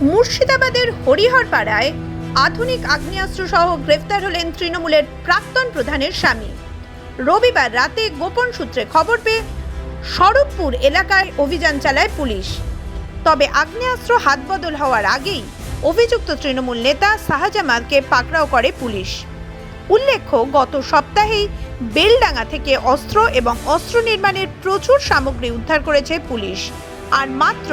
মুর্শিদাবাদের হরিহরপাড়ায় আধুনিক আগ্নেয়াস্ত্র সহ গ্রেফতার হলেন তৃণমূলের প্রাক্তন প্রধানের স্বামী। রবিবার রাতে গোপন সূত্রে খবর পেয়ে স্বরূপপুর এলাকায় অভিযান চালায় পুলিশ। তবে আগ্নেয়াস্ত্র হাতবদল হওয়ার আগেই অভিযুক্ত তৃণমূল নেতা শাহজামালকে পাকড়াও করে পুলিশ। উল্লেখ্য, গত সপ্তাহেই বেলডাঙ্গা থেকে অস্ত্র এবং অস্ত্র নির্মাণের প্রচুর সামগ্রী উদ্ধার করেছে পুলিশ, আর মাত্র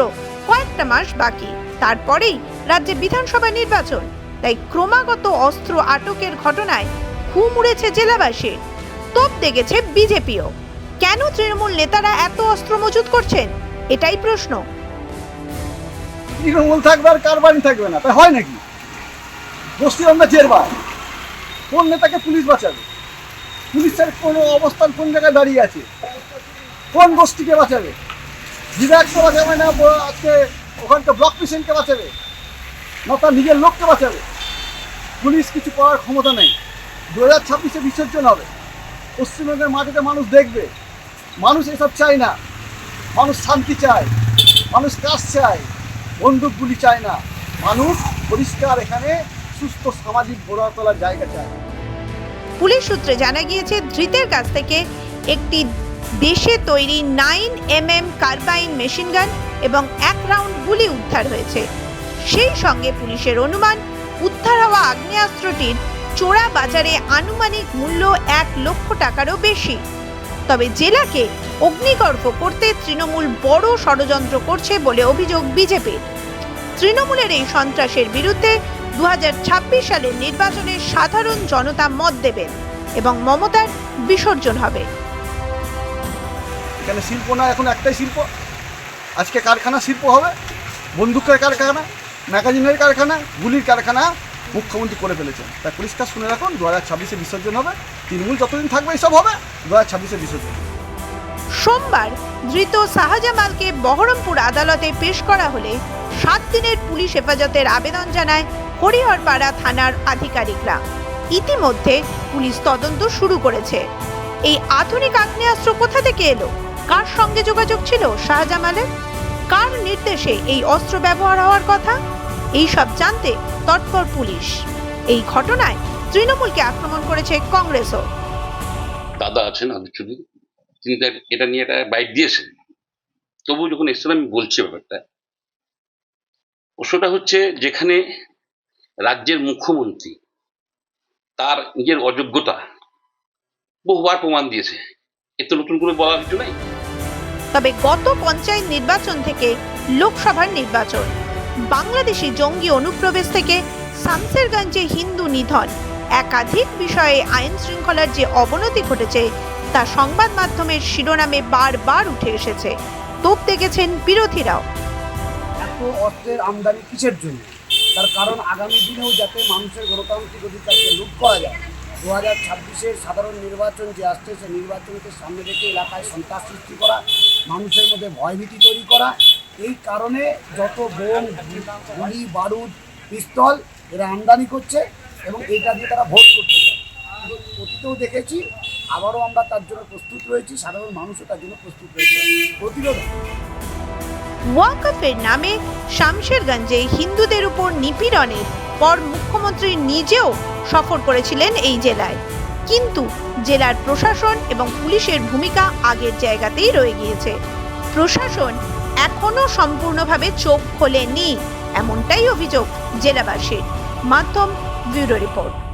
কয়েকটা মাস বাকি। তারপরেই রাজ্যে বিধানসভা নির্বাচন। তাই ক্রমাগত অস্ত্র আটকের ঘটনায় ঘুম উড়েছে জেলাবাসীর। তোপ দেখেছে বিজেপিও। কেন তৃণমূল নেতারা এত অস্ত্র মজুত করছেন? এটাই প্রশ্ন। তৃণমূল থাকবে আর কারবারই থাকবে না? তাই হয় নাকি? গোষ্ঠী আমরা জেরবার কোন নেতাকে পুলিশ বাঁচাবে? পুলিশের কোনো অবস্থান কোন জায়গায় দাঁড়িয়ে আছে? কোন গোষ্ঠীকে বাঁচাবে? বিধায়ককে বাঁচাবে না আজকে ওখানকার ব্লক প্রেসিডেন্টকে বাঁচাবে, না তার নিজের লোককে বাঁচাবে। পুলিশ কিছু করার ক্ষমতা নেই। দু হাজার ছাব্বিশে বিসর্জন হবে। পশ্চিমবঙ্গের মাটিতে মানুষ দেখবে। মানুষ এসব চায় না। মানুষ শান্তি চায়। মানুষ কাজ চায়। বন্দুক গুলি চায় না। মানুষ পরিষ্কার এখানে সুস্থ সামাজিক গড়ে তোলার জায়গা চায়। পুলিশ সূত্রে জানা গিয়েছে, ধৃতের কাছ থেকে একটি দেশে তৈরি nine M M carbine machine gun এবং এক রাউন্ড গুলি উদ্ধার হয়েছে। সেই সঙ্গে পুলিশের অনুমান, উদ্ধার হওয়া আগ্নেয়াস্ত্রটির চোরা বাজারে আনুমানিক মূল্য এক লক্ষ টাকারও বেশি। তবে জেলাকে অগ্নিগর্ভ করতে তৃণমূল বড় ষড়যন্ত্র করছে বলে অভিযোগ বিজেপির। তৃণমূলের এই সন্ত্রাসের বিরুদ্ধে দু সালের নির্বাচনে সাধারণ জনতা মত দেবেন এবং মমতার বিসর্জন হবে। এখানে শিল্প না? এখন একটাই শিল্প? আজকে কারখানা শিল্প হবে, বন্দুকের কারখানা, ম্যাগাজিনের কারখানা, গুলির কারখানা মুখ্যমন্ত্রী করে ফেলেছেন। তাই পরিষ্কার শুনে রাখুন, দু হাজার ছাব্বিশে বিসর্জন হবে, তৃণমূল যতদিন থাকবে এসব হবে, দু হাজার ছাব্বিশে বিসর্জন। সোমবার ধৃত শাহজামালকে বহরমপুর আদালতে পেশ করা হলে সাত দিনের পুলিশ হেফাজতের আবেদন জানায় হরিহরপাড়া থানার আধিকারিকরা। ইতিমধ্যে পুলিশ তদন্ত শুরু করেছে। এই আধুনিক আগ্নেয়াস্ত্র কোথা থেকে এলো? কার সঙ্গে যোগাযোগ ছিল শাহজামালের? কার নির্দেশে এই অস্ত্র ব্যবহার হওয়ার কথা? এই সব জানতে তৎপর পুলিশ। এই ঘটনায় তৃণমূলকে আক্রমণ করেছে কংগ্রেসও। দাদা আছেন চৌধুরী তিনি এটা নিয়ে একটা বাইক দিয়েছেন। তবু যখন এসছেন আমি বলছি ব্যাপারটা। প্রশ্নটা হচ্ছে যেখানে রাজ্যের মুখ্যমন্ত্রী তার নিজের অযোগ্যতা বহুবার প্রমাণ দিয়েছে। এ তো নতুন করে বলার কিছু নাই? তবে গত পঞ্চায়েত নির্বাচন থেকে লোকসভার নির্বাচন। বাংলাদেশি জঙ্গি অনুপ্রবেশ থেকে শামসেরগঞ্জে হিন্দু নিধন। একাধিক বিষয়ে আইন শৃঙ্খলার যে অবনতি ঘটেছে, তা সংবাদ মাধ্যমের শিরোনামে বারবার উঠে এসেছে। তোপ দেখেছেন বিরোধীরাও। এত অস্ত্রের আমদানি কিসের জন্য? তার কারণ আগামী দিনেও যাতে মানুষের গণতান্ত্রিক অধিকারকে লুট করা যায় দু হাজার ছাব্বিশের সাধারণ নির্বাচন যে আসছে, সে নির্বাচনকে সামনে রেখে এলাকায় সন্ত্রাস সৃষ্টি করা, মানুষের মধ্যে ভয়ভীতি তৈরি করা, এই কারণে যত বোম, গুলি, বারুদ, পিস্তল এরা আমদানি করছে এবং এইটা দিয়ে তারা ভোট করতে চায়। অতীতেও দেখেছি, আবারও আমরা তার জন্য প্রস্তুত রয়েছি, সাধারণ মানুষও তার জন্য প্রস্তুত রয়েছে। প্রতিরোধ ওয়াকফের নামে শামশেরগঞ্জে হিন্দুদের উপর নিপীড়নের পর মুখ্যমন্ত্রী নিজেও সফর করেছিলেন এই জেলায়। কিন্তু জেলার প্রশাসন এবং পুলিশের ভূমিকা আগের জায়গাতেই রয়ে গিয়েছে। প্রশাসন এখনও সম্পূর্ণভাবে চোখ খোলেনি, এমনটাই অভিযোগ জেলাবাসীর। মাধ্যম ব্যুরো রিপোর্ট।